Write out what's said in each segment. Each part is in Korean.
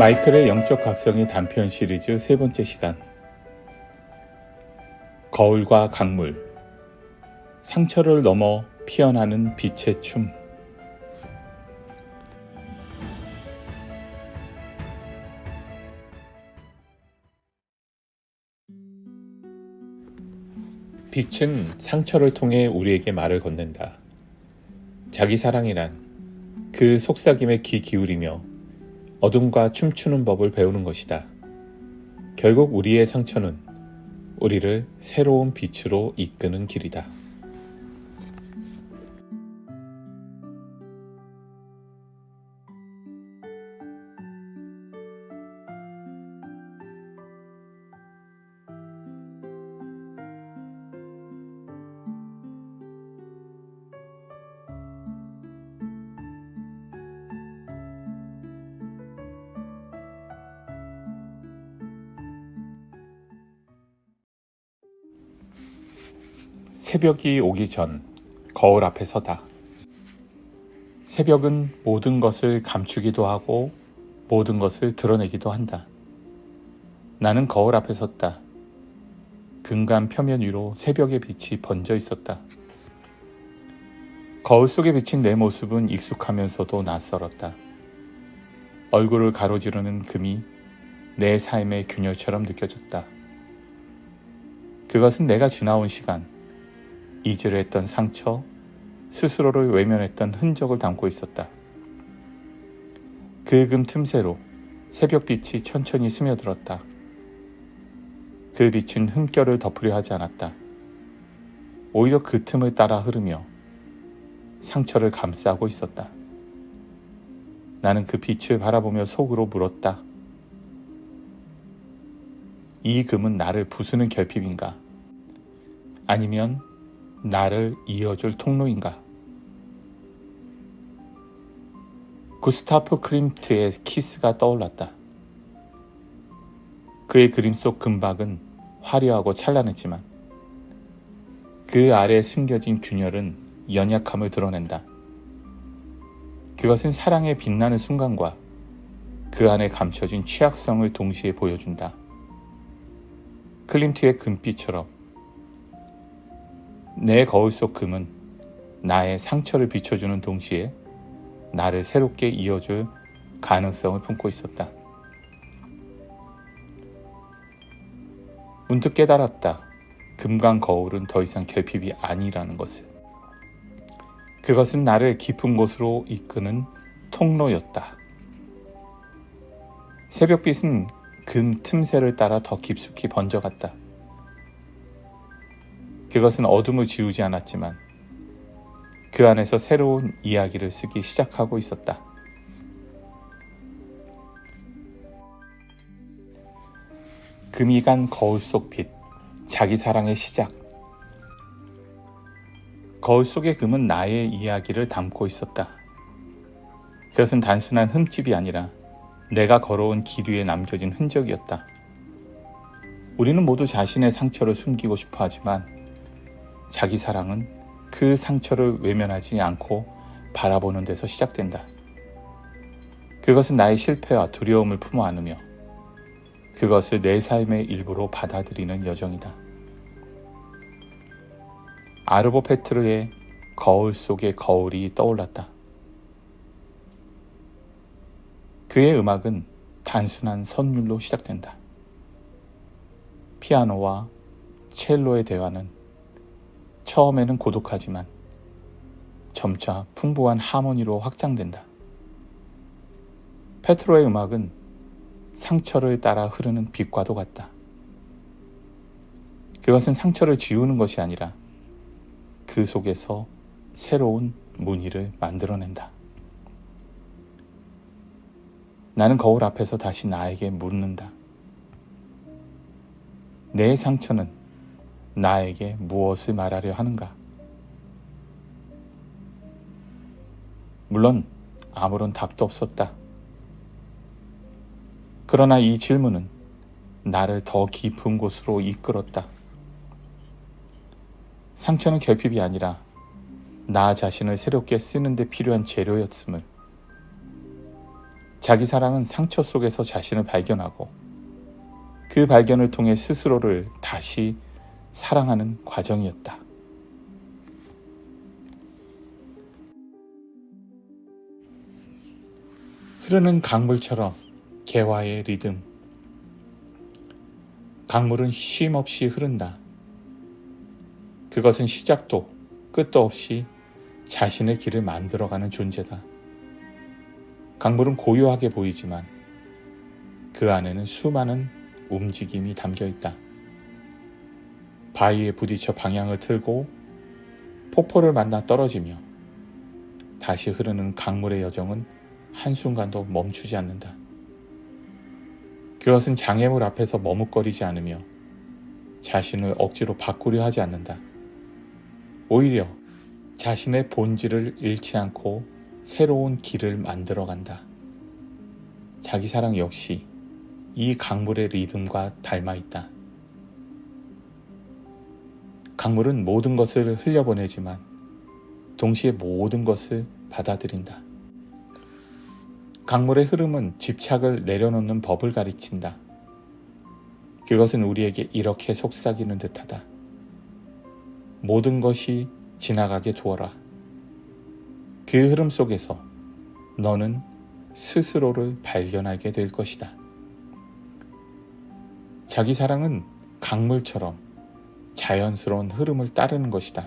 마이클의 영적 각성의 단편 시리즈 세 번째 시간. 거울과 강물. 상처를 넘어 피어나는 빛의 춤. 빛은 상처를 통해 우리에게 말을 건넨다. 자기 사랑이란 그 속삭임에 귀 기울이며 어둠과 춤추는 법을 배우는 것이다. 결국 우리의 상처는 우리를 새로운 빛으로 이끄는 길이다. 새벽이 오기 전 거울 앞에 서다. 새벽은 모든 것을 감추기도 하고 모든 것을 드러내기도 한다. 나는 거울 앞에 섰다. 근간 표면 위로 새벽의 빛이 번져 있었다. 거울 속에 비친 내 모습은 익숙하면서도 낯설었다. 얼굴을 가로지르는 금이 내 삶의 균열처럼 느껴졌다. 그것은 내가 지나온 시간, 잊으려 했던 상처, 스스로를 외면했던 흔적을 담고 있었다. 그 금 틈새로 새벽빛이 천천히 스며들었다. 그 빛은 흠결을 덮으려 하지 않았다. 오히려 그 틈을 따라 흐르며 상처를 감싸고 있었다. 나는 그 빛을 바라보며 속으로 물었다. 이 금은 나를 부수는 결핍인가? 아니면 나를 이어줄 통로인가? 구스타프 크림트의 키스가 떠올랐다. 그의 그림 속 금박은 화려하고 찬란했지만 그 아래 숨겨진 균열은 연약함을 드러낸다. 그것은 사랑의 빛나는 순간과 그 안에 감춰진 취약성을 동시에 보여준다. 클림트의 금빛처럼 내 거울 속 금은 나의 상처를 비춰주는 동시에 나를 새롭게 이어줄 가능성을 품고 있었다. 문득 깨달았다. 금강 거울은 더 이상 결핍이 아니라는 것을. 그것은 나를 깊은 곳으로 이끄는 통로였다. 새벽빛은 금 틈새를 따라 더 깊숙이 번져갔다. 그것은 어둠을 지우지 않았지만 그 안에서 새로운 이야기를 쓰기 시작하고 있었다. 금이 간 거울 속 빛, 자기 사랑의 시작. 거울 속의 금은 나의 이야기를 담고 있었다. 그것은 단순한 흠집이 아니라 내가 걸어온 길 위에 남겨진 흔적이었다. 우리는 모두 자신의 상처를 숨기고 싶어 하지만 자기 사랑은 그 상처를 외면하지 않고 바라보는 데서 시작된다. 그것은 나의 실패와 두려움을 품어 안으며 그것을 내 삶의 일부로 받아들이는 여정이다. 아르보 페트르의 거울 속의 거울이 떠올랐다. 그의 음악은 단순한 선율로 시작된다. 피아노와 첼로의 대화는 처음에는 고독하지만 점차 풍부한 하모니로 확장된다. 페트로의 음악은 상처를 따라 흐르는 빛과도 같다. 그것은 상처를 지우는 것이 아니라 그 속에서 새로운 무늬를 만들어낸다. 나는 거울 앞에서 다시 나에게 묻는다. 내 상처는 나에게 무엇을 말하려 하는가? 물론 아무런 답도 없었다. 그러나 이 질문은 나를 더 깊은 곳으로 이끌었다. 상처는 결핍이 아니라 나 자신을 새롭게 쓰는데 필요한 재료였음을 자기 사랑은 상처 속에서 자신을 발견하고 그 발견을 통해 스스로를 다시 사랑하는 과정이었다. 흐르는 강물처럼 개화의 리듬. 강물은 쉼 없이 흐른다. 그것은 시작도 끝도 없이 자신의 길을 만들어가는 존재다. 강물은 고요하게 보이지만 그 안에는 수많은 움직임이 담겨 있다. 바위에 부딪혀 방향을 틀고 폭포를 만나 떨어지며 다시 흐르는 강물의 여정은 한순간도 멈추지 않는다. 그것은 장애물 앞에서 머뭇거리지 않으며 자신을 억지로 바꾸려 하지 않는다. 오히려 자신의 본질을 잃지 않고 새로운 길을 만들어 간다. 자기 사랑 역시 이 강물의 리듬과 닮아 있다. 강물은 모든 것을 흘려보내지만 동시에 모든 것을 받아들인다. 강물의 흐름은 집착을 내려놓는 법을 가리킨다. 그것은 우리에게 이렇게 속삭이는 듯하다. 모든 것이 지나가게 두어라. 그 흐름 속에서 너는 스스로를 발견하게 될 것이다. 자기 사랑은 강물처럼 자연스러운 흐름을 따르는 것이다.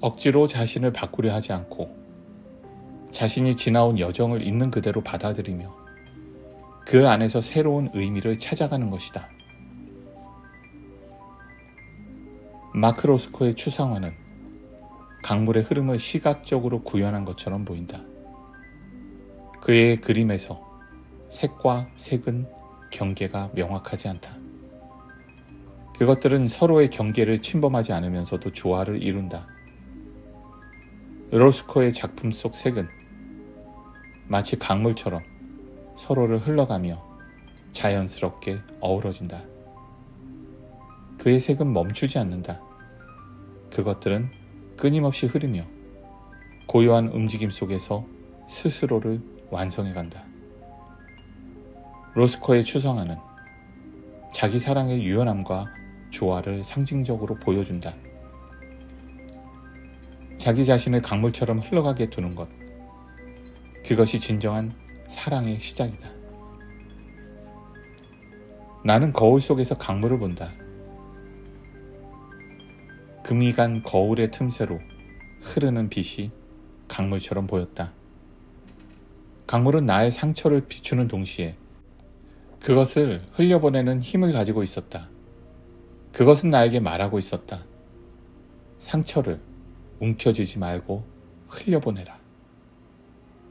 억지로 자신을 바꾸려 하지 않고 자신이 지나온 여정을 있는 그대로 받아들이며 그 안에서 새로운 의미를 찾아가는 것이다. 마크로스코의 추상화는 강물의 흐름을 시각적으로 구현한 것처럼 보인다. 그의 그림에서 색과 색은 경계가 명확하지 않다. 그것들은 서로의 경계를 침범하지 않으면서도 조화를 이룬다. 로스코의 작품 속 색은 마치 강물처럼 서로를 흘러가며 자연스럽게 어우러진다. 그의 색은 멈추지 않는다. 그것들은 끊임없이 흐르며 고요한 움직임 속에서 스스로를 완성해 간다. 로스코의 추성화는 자기 사랑의 유연함과 조화를 상징적으로 보여준다. 자기 자신을 강물처럼 흘러가게 두는 것. 그것이 진정한 사랑의 시작이다. 나는 거울 속에서 강물을 본다. 금이 간 거울의 틈새로 흐르는 빛이 강물처럼 보였다. 강물은 나의 상처를 비추는 동시에 그것을 흘려보내는 힘을 가지고 있었다. 그것은 나에게 말하고 있었다. 상처를 움켜쥐지 말고 흘려보내라.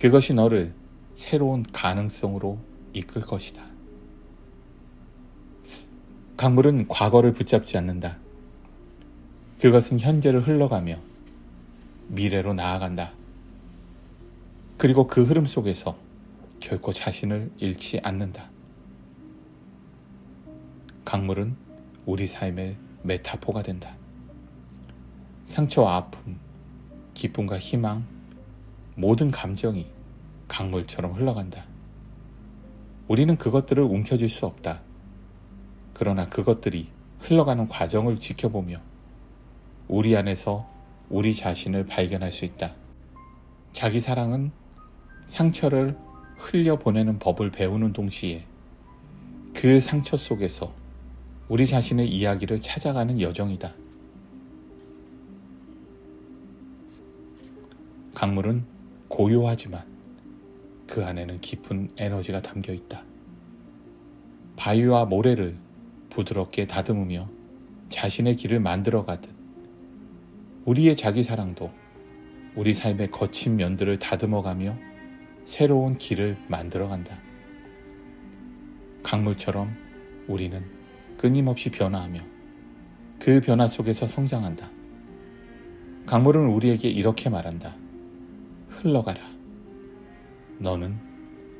그것이 너를 새로운 가능성으로 이끌 것이다. 강물은 과거를 붙잡지 않는다. 그것은 현재를 흘러가며 미래로 나아간다. 그리고 그 흐름 속에서 결코 자신을 잃지 않는다. 강물은 우리 삶의 메타포가 된다. 상처와 아픔, 기쁨과 희망, 모든 감정이 강물처럼 흘러간다. 우리는 그것들을 움켜쥘 수 없다. 그러나 그것들이 흘러가는 과정을 지켜보며 우리 안에서 우리 자신을 발견할 수 있다. 자기 사랑은 상처를 흘려보내는 법을 배우는 동시에 그 상처 속에서 우리 자신의 이야기를 찾아가는 여정이다. 강물은 고요하지만 그 안에는 깊은 에너지가 담겨 있다. 바위와 모래를 부드럽게 다듬으며 자신의 길을 만들어 가듯 우리의 자기 사랑도 우리 삶의 거친 면들을 다듬어 가며 새로운 길을 만들어 간다. 강물처럼 우리는 끊임없이 변화하며 그 변화 속에서 성장한다. 강물은 우리에게 이렇게 말한다. 흘러가라. 너는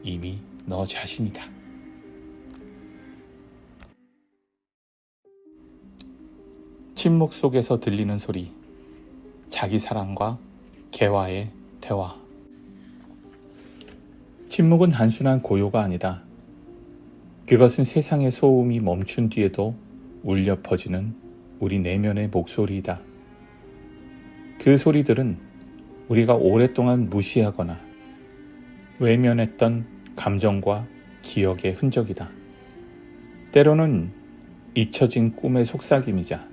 이미 너 자신이다. 침묵 속에서 들리는 소리. 자기 사랑과 개와의 대화. 침묵은 단순한 고요가 아니다. 그것은 세상의 소음이 멈춘 뒤에도 울려 퍼지는 우리 내면의 목소리이다. 그 소리들은 우리가 오랫동안 무시하거나 외면했던 감정과 기억의 흔적이다. 때로는 잊혀진 꿈의 속삭임이자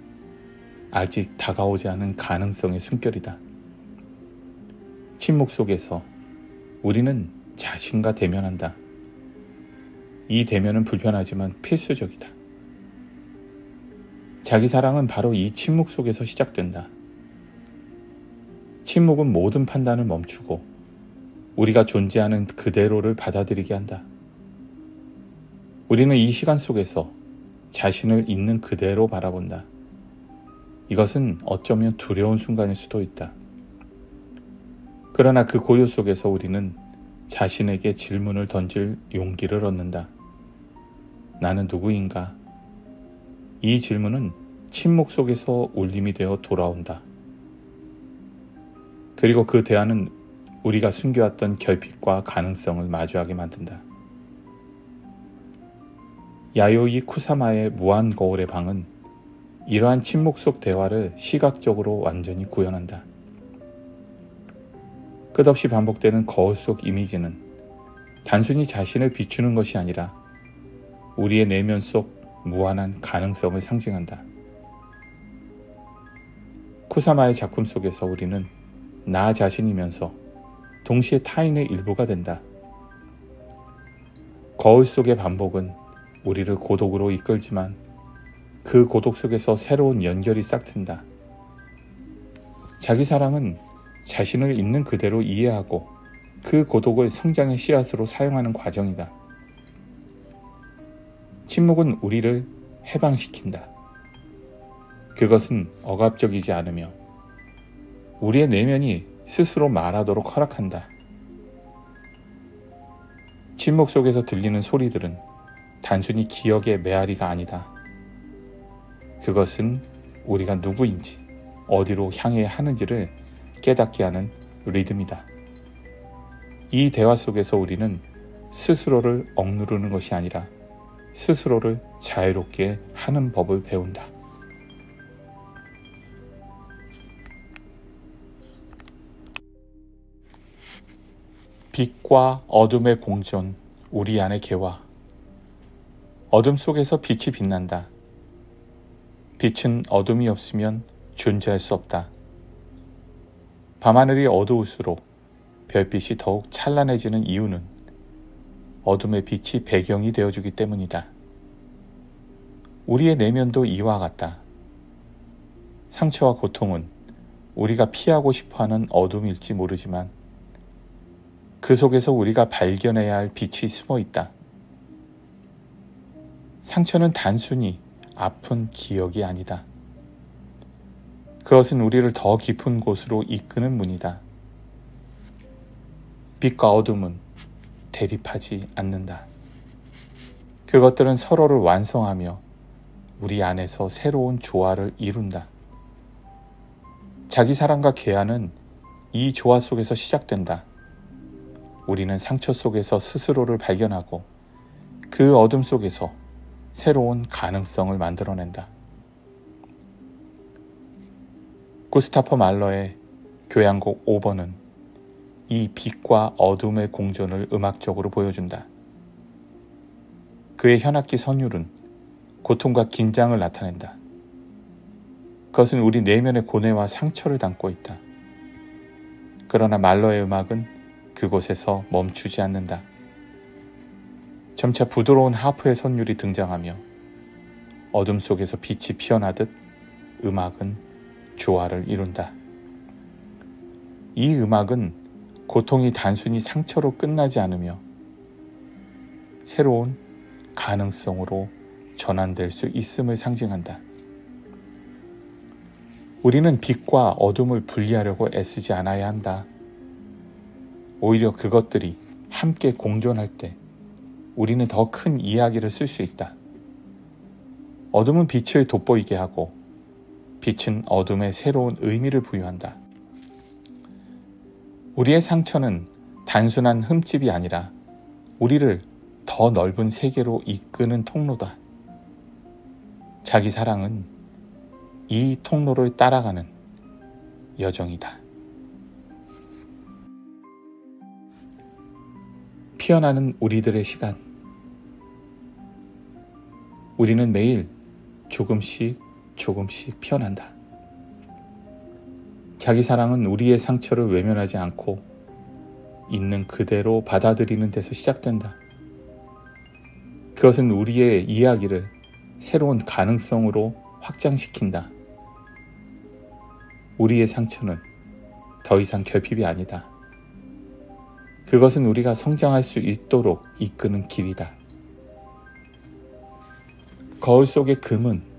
아직 다가오지 않은 가능성의 숨결이다. 침묵 속에서 우리는 자신과 대면한다. 이 대면은 불편하지만 필수적이다. 자기 사랑은 바로 이 침묵 속에서 시작된다. 침묵은 모든 판단을 멈추고 우리가 존재하는 그대로를 받아들이게 한다. 우리는 이 시간 속에서 자신을 있는 그대로 바라본다. 이것은 어쩌면 두려운 순간일 수도 있다. 그러나 그 고요 속에서 우리는 자신에게 질문을 던질 용기를 얻는다. 나는 누구인가? 이 질문은 침묵 속에서 울림이 되어 돌아온다. 그리고 그 대화는 우리가 숨겨왔던 결핍과 가능성을 마주하게 만든다. 야요이 쿠사마의 무한 거울의 방은 이러한 침묵 속 대화를 시각적으로 완전히 구현한다. 끝없이 반복되는 거울 속 이미지는 단순히 자신을 비추는 것이 아니라 우리의 내면 속 무한한 가능성을 상징한다. 쿠사마의 작품 속에서 우리는 나 자신이면서 동시에 타인의 일부가 된다. 거울 속의 반복은 우리를 고독으로 이끌지만 그 고독 속에서 새로운 연결이 싹튼다. 자기 사랑은 자신을 있는 그대로 이해하고 그 고독을 성장의 씨앗으로 사용하는 과정이다. 침묵은 우리를 해방시킨다. 그것은 억압적이지 않으며 우리의 내면이 스스로 말하도록 허락한다. 침묵 속에서 들리는 소리들은 단순히 기억의 메아리가 아니다. 그것은 우리가 누구인지, 어디로 향해 하는지를 깨닫게 하는 리듬이다. 이 대화 속에서 우리는 스스로를 억누르는 것이 아니라 스스로를 자유롭게 하는 법을 배운다. 빛과 어둠의 공존, 우리 안의 개화. 어둠 속에서 빛이 빛난다. 빛은 어둠이 없으면 존재할 수 없다. 밤하늘이 어두울수록 별빛이 더욱 찬란해지는 이유는 어둠의 빛이 배경이 되어주기 때문이다. 우리의 내면도 이와 같다. 상처와 고통은 우리가 피하고 싶어 하는 어둠일지 모르지만 그 속에서 우리가 발견해야 할 빛이 숨어 있다. 상처는 단순히 아픈 기억이 아니다. 그것은 우리를 더 깊은 곳으로 이끄는 문이다. 빛과 어둠은 대립하지 않는다. 그것들은 서로를 완성하며 우리 안에서 새로운 조화를 이룬다. 자기 사랑과 계한은 이 조화 속에서 시작된다. 우리는 상처 속에서 스스로를 발견하고 그 어둠 속에서 새로운 가능성을 만들어낸다. 구스타퍼 말러의 교향곡 5번은 이 빛과 어둠의 공존을 음악적으로 보여준다. 그의 현악기 선율은 고통과 긴장을 나타낸다. 그것은 우리 내면의 고뇌와 상처를 담고 있다. 그러나 말러의 음악은 그곳에서 멈추지 않는다. 점차 부드러운 하프의 선율이 등장하며 어둠 속에서 빛이 피어나듯 음악은 조화를 이룬다. 이 음악은 고통이 단순히 상처로 끝나지 않으며 새로운 가능성으로 전환될 수 있음을 상징한다. 우리는 빛과 어둠을 분리하려고 애쓰지 않아야 한다. 오히려 그것들이 함께 공존할 때 우리는 더 큰 이야기를 쓸 수 있다. 어둠은 빛을 돋보이게 하고 빛은 어둠에 새로운 의미를 부여한다. 우리의 상처는 단순한 흠집이 아니라 우리를 더 넓은 세계로 이끄는 통로다. 자기 사랑은 이 통로를 따라가는 여정이다. 피어나는 우리들의 시간. 우리는 매일 조금씩 조금씩 피어난다. 자기 사랑은 우리의 상처를 외면하지 않고 있는 그대로 받아들이는 데서 시작된다. 그것은 우리의 이야기를 새로운 가능성으로 확장시킨다. 우리의 상처는 더 이상 결핍이 아니다. 그것은 우리가 성장할 수 있도록 이끄는 길이다. 거울 속의 금은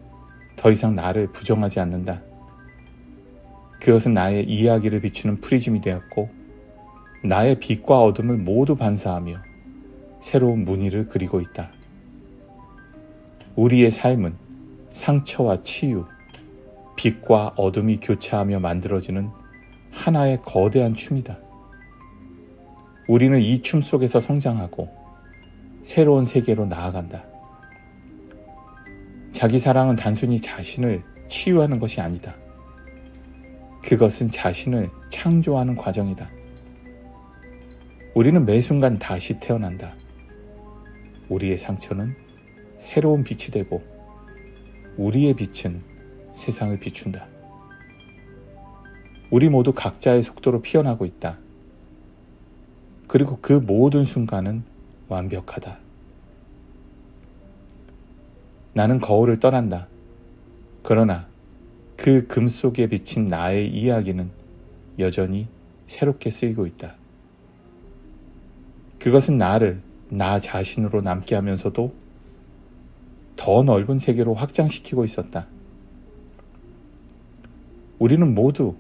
더 이상 나를 부정하지 않는다. 그것은 나의 이야기를 비추는 프리즘이 되었고, 나의 빛과 어둠을 모두 반사하며 새로운 무늬를 그리고 있다. 우리의 삶은 상처와 치유, 빛과 어둠이 교차하며 만들어지는 하나의 거대한 춤이다. 우리는 이 춤 속에서 성장하고 새로운 세계로 나아간다. 자기 사랑은 단순히 자신을 치유하는 것이 아니다. 그것은 자신을 창조하는 과정이다. 우리는 매 순간 다시 태어난다. 우리의 상처는 새로운 빛이 되고 우리의 빛은 세상을 비춘다. 우리 모두 각자의 속도로 피어나고 있다. 그리고 그 모든 순간은 완벽하다. 나는 거울을 떠난다. 그러나 그 금 속에 비친 나의 이야기는 여전히 새롭게 쓰이고 있다. 그것은 나를 나 자신으로 남게 하면서도 더 넓은 세계로 확장시키고 있었다. 우리는 모두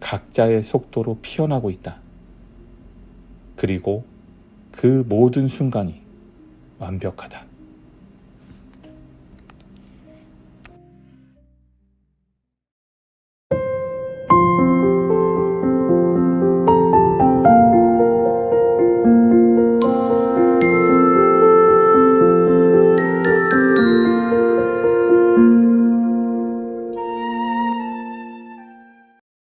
각자의 속도로 피어나고 있다. 그리고 그 모든 순간이 완벽하다.